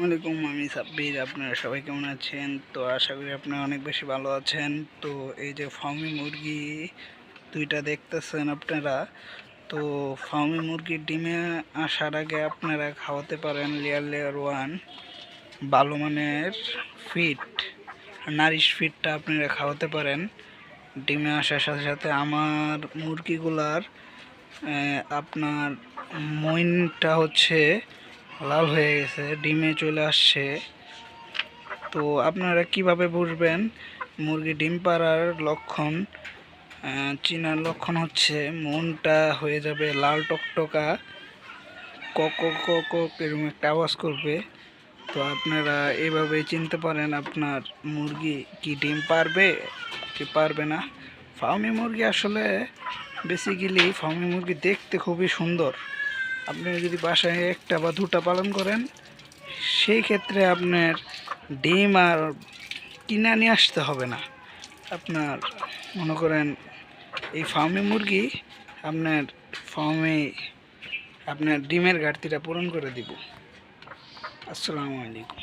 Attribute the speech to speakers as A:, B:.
A: আসসালামাইকুম আমি সাব্বির। আপনারা সবাই কেমন আছেন? তো আশা করি আপনারা অনেক বেশি ভালো আছেন। তো এই যে ফার্মি মুরগি দুইটা দেখতেছেন আপনারা। তো ফার্মি মুরগির ডিমে আসার আগে আপনারা খাওয়াতে পারেন লেয়ার লেয়ার ওয়ান ভালো মানের ফিট নারিশ ফিটটা আপনারা খাওয়াতে পারেন। ডিমে আসার সাথে সাথে আমার মুরগিগুলার আপনার মইনটা হচ্ছে লাল হয়ে গেছে, ডিমে চলে আসছে। তো আপনারা কীভাবে বুঝবেন মুরগি ডিম পাড়ার লক্ষণ? চিনার লক্ষণ হচ্ছে মনটা হয়ে যাবে লাল টকটকা, কক কক এরকম একটা আওয়াজ করবে। তো আপনারা এভাবেই চিনতে পারেন আপনার মুরগি কি ডিম পারবে, কি পারবে না। ফার্মি মুরগি আসলে বেসিক্যালি ফার্মি মুরগি দেখতে খুবই সুন্দর। আপনি যদি বাসায় একটা বা দুটা পালন করেন, সেই ক্ষেত্রে আপনার ডিম আর কিনা নিয়ে আসতে হবে না। আপনার মনে করেন এই ফার্মে মুরগি, আপনার ফার্মে আপনার ডিমের ঘাটতিটা পূরণ করে দিব। আসসালামু আলাইকুম।